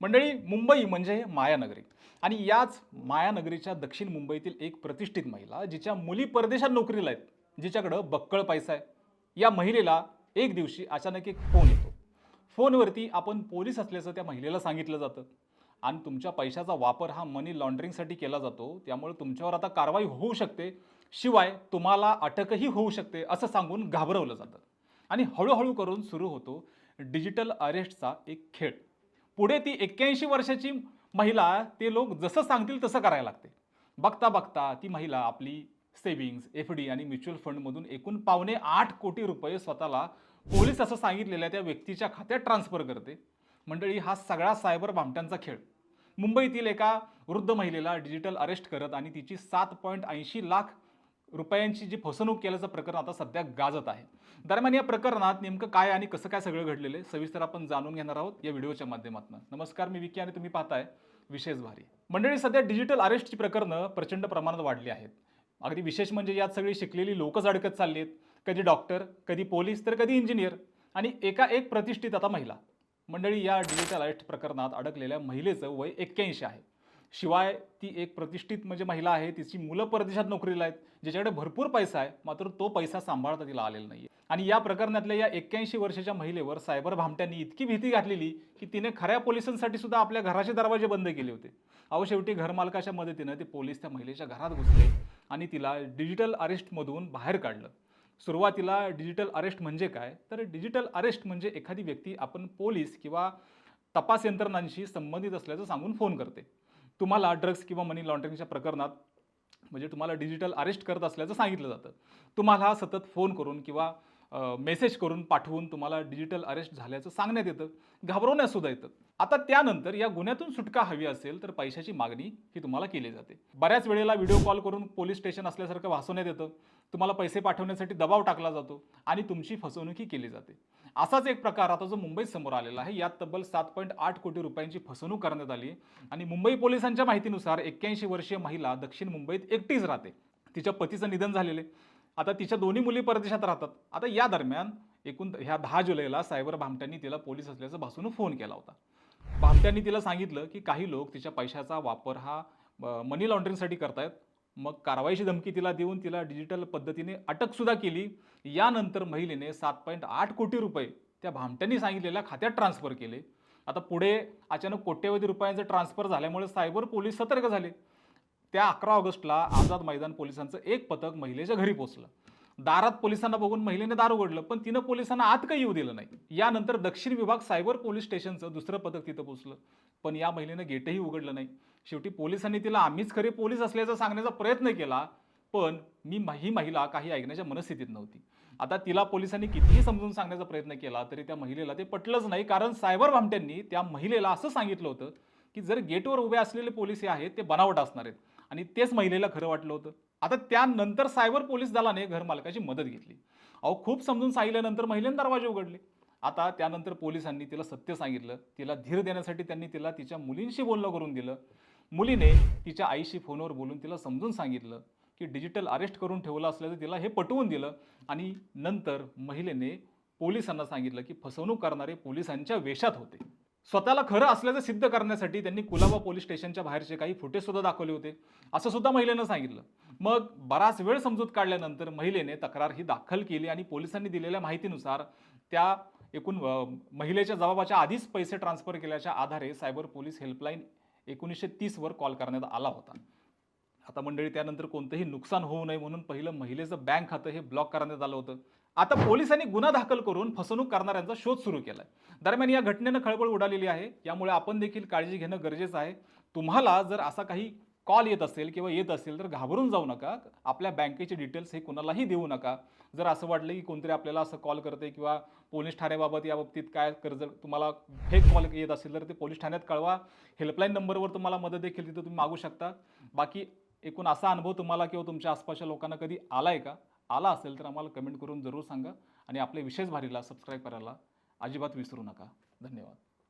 मंडळी मुंबई म्हणजे मायानगरी. आणि याच मायानगरीच्या दक्षिण मुंबईतील एक प्रतिष्ठित महिला जिच्या मुली परदेशात नोकरीला आहेत जिच्याकडं बक्कळ पैसा आहे. या महिलेला एक दिवशी अचानक एक फोन येतो. फोनवरती आपण पोलीस असल्याचं त्या महिलेला सांगितलं जातं. आणि तुमच्या पैशाचा वापर हा मनी लॉन्ड्रिंगसाठी केला जातो. त्यामुळे तुमच्यावर आता कारवाई होऊ शकते. शिवाय तुम्हाला अटकही होऊ शकते असं सांगून घाबरवलं जातं. आणि हळूहळू करून सुरू होतो डिजिटल अरेस्टचा एक खेळ. पुढे ती एक्क्याऐंशी वर्षाची महिला ते लोक जसं सांगतील तसं करायला लागते. बघता बघता ती महिला आपली सेव्हिंग्ज एफ डी आणि म्युच्युअल फंडमधून एकूण पावणे आठ कोटी रुपये स्वतःला पोलीस असं सांगितलेल्या त्या व्यक्तीच्या खात्यात ट्रान्सफर करते. मंडळी हा सगळा सायबर भामट्यांचा खेळ. मुंबईतील एका वृद्ध महिलेला डिजिटल अरेस्ट करत आणि तिची सात पॉईंट ऐंशी लाख रुपयांची जी फसवणूक केल्याचं प्रकरण आता सध्या गाजत आहे. दरम्यान या प्रकरणात नेमकं काय आणि कसं काय सगळं घडलेलं आहे सविस्तर आपण जाणून घेणार आहोत या व्हिडिओच्या माध्यमातून. नमस्कार मी विकी आणि तुम्ही पाहताय विशेष भारी. मंडळी सध्या डिजिटल अरेस्टची प्रकरणं प्रचंड प्रमाणात वाढली आहेत. अगदी विशेष म्हणजे यात सगळी शिकलेली लोकच अडकत चालली आहेत कधी डॉक्टर कधी पोलीस तर कधी इंजिनियर आणि एका एक प्रतिष्ठित आता महिला. मंडळी या डिजिटल अरेस्ट प्रकरणात अडकलेल्या महिलेचं वय एक्क्याऐंशी आहे. शिवाय ती एक प्रतिष्ठित म्हणजे महिला आहे तिची मुलं परदेशात नोकरीला आहेत ज्याच्याकडे भरपूर पैसा आहे मात्र तो पैसा सांभाळता तिला आलेला नाही आणि या प्रकरणातल्या या एक्क्याऐंशी वर्षाच्या महिलेवर सायबर भामट्यांनी इतकी भीती घातलेली की तिने खऱ्या पोलिसांसाठी सुद्धा आपल्या घराचे दरवाजे बंद केले होते. अहो शेवटी घरमालकाच्या मदतीनं ते पोलीस त्या महिलेच्या घरात घुसले आणि तिला डिजिटल अरेस्टमधून बाहेर काढलं. सुरुवातीला डिजिटल अरेस्ट म्हणजे काय? तर डिजिटल अरेस्ट म्हणजे एखादी व्यक्ती आपण पोलीस किंवा तपास यंत्रणांशी संबंधित असल्याचं सांगून फोन करते. तुम्हाला ड्रग्ज किंवा मनी लॉन्ड्रिंगच्या प्रकरणात म्हणजे तुम्हाला डिजिटल अरेस्ट करत असल्याचं सांगितलं जातं. तुम्हाला सतत फोन करून किंवा मेसेज करून पाठवून तुम्हाला डिजिटल अरेस्ट झाल्याचं सांगण्यात येतं घाबरवण्यासुद्धा येतं. आता त्यानंतर या गुन्ह्यातून सुटका हवी असेल तर पैशाची मागणी ही तुम्हाला केली जाते. बऱ्याच वेळेला व्हिडिओ कॉल करून पोलीस स्टेशन असल्यासारखं भासवण्यात येतं. तुम्हाला पैसे पाठवण्यासाठी दबाव टाकला जातो आणि तुमची फसवणूकही केली जाते. असाच एक प्रकार आता जो मुंबईत समोर आलेला आहे यात तब्बल सात पॉईंट आठ कोटी रुपयांची फसवणूक करण्यात आली आणि मुंबई पोलिसांच्या माहितीनुसार एक्क्याऐंशी वर्षीय महिला दक्षिण मुंबईत एकटीच राहते. तिच्या पतीचं निधन झालेले आता तिच्या दोन्ही मुली परदेशात राहतात. आता या दरम्यान एकूण ह्या दहा जुलैला सायबर भामट्यांनी तिला पोलीस असल्याचं भासून फोन केला होता. भामट्यांनी तिला सांगितलं की काही लोक तिच्या पैशाचा वापर हा मनी लॉन्ड्रिंगसाठी करतायत. मग कारवाईची धमकी तिला देऊन तिला डिजिटल पद्धतीने अटकसुद्धा केली. यानंतर महिलेने सात पॉईंट आठ कोटी रुपये त्या भामट्यांनी सांगितलेल्या खात्यात ट्रान्सफर केले. आता पुढे अचानक कोट्यवधी रुपयांचं ट्रान्सफर झाल्यामुळे सायबर पोलीस सतर्क झाले. त्या अकरा ऑगस्टला आझाद मैदान पोलिसांचं एक पथक महिलेच्या घरी पोचलं. दारात पोलिसांना बघून महिलेने दार उघडलं पण तिनं पोलिसांना आत काही येऊ दिलं नाही. यानंतर दक्षिण विभाग सायबर पोलीस स्टेशनचं दुसरं पथक तिथं पोचलं. पण या महिलेनं गेटही उघडलं नाही. शेवटी पोलिसांनी तिला आम्हीच खरे पोलीस असल्याचं सांगण्याचा प्रयत्न केला पण मी ही महिला काही ऐकण्याच्या मनस्थितीत नव्हती. आता तिला पोलिसांनी कितीही समजून सांगण्याचा प्रयत्न केला तरी त्या महिलेला ते पटलंच नाही. कारण सायबर भामट्यांनी त्या महिलेला असं सांगितलं होतं की जर गेटवर उभे असलेले पोलीस हे आहेत ते बनावट असणार आहेत. आणि तेच महिलेला खरं वाटलं होतं. आता त्यानंतर सायबर पोलीस दलाने घरमालकाची मदत घेतली. अहो खूप समजून सांगितल्यानंतर महिलेने दरवाजे उघडले. आता त्यानंतर पोलिसांनी तिला सत्य सांगितलं. तिला धीर देण्यासाठी त्यांनी तिला तिच्या मुलींशी बोलणं करून दिलं. मुलीने तिच्या आईशी फोनवर बोलून तिला समजून सांगितलं की डिजिटल अरेस्ट करून ठेवलं असल्याचं तिला हे पटवून दिलं आणि नंतर महिलेने पोलिसांना सांगितलं की फसवणूक करणारे पोलिसांच्या वेशात होते. स्वतःला खरं असल्याचं सिद्ध करण्यासाठी त्यांनी कुलाबा पोलीस स्टेशनच्या बाहेरचे काही फुटेज सुद्धा दाखवले होते. असं सुद्धा महिलेनं सांगितलं. मग बराच वेळ समजूत काढल्यानंतर महिलेने तक्रार ही दाखल केली आणि पोलिसांनी दिलेल्या माहितीनुसार त्या एकूण महिलेच्या जबाबाच्या आधीच पैसे ट्रान्सफर केल्याच्या आधारे सायबर पोलीस हेल्पलाईन एकोणीसशे तीसवर कॉल करण्यात आला होता. आता मंडळी त्यानंतर कोणतंही नुकसान होऊ नये म्हणून पहिलं महिलेचं बँक खातं हे ब्लॉक करण्यात आलं होतं. आता पोलिसांनी गुन्हा दाखल करून फसवणूक करणाऱ्यांचा शोध सुरू केला आहे दरम्यान या घटनेनं खळबळ उडालेली आहे. यामुळे आपण देखील काळजी घेणं गरजेचं आहे. तुम्हाला जर असा काही कॉल येत असेल किंवा येत असेल तर घाबरून जाऊ नका. आपल्या बँकेचे डिटेल्स हे कुणालाही देऊ नका. जर असं वाटलं की कोणतरी आपल्याला असं कॉल करते किंवा पोलीस ठाण्याबाबत या बाबतीत काय कर्ज तुम्हाला फेक कॉल येत असेल तर ते पोलीस ठाण्यात कळवा. हेल्पलाईन नंबरवर तुम्हाला मदत देखील तिथं तुम्ही मागू शकता. बाकी एकूण असा अनुभव तुम्हाला किंवा तुमच्या आसपासच्या लोकांना कधी आला आहे का? आला असेल तर आम्हाला कमेंट करून जरूर सांगा आणि आपल्या विशेष भारीला सबस्क्राईब करायला अजिबात विसरू नका. धन्यवाद.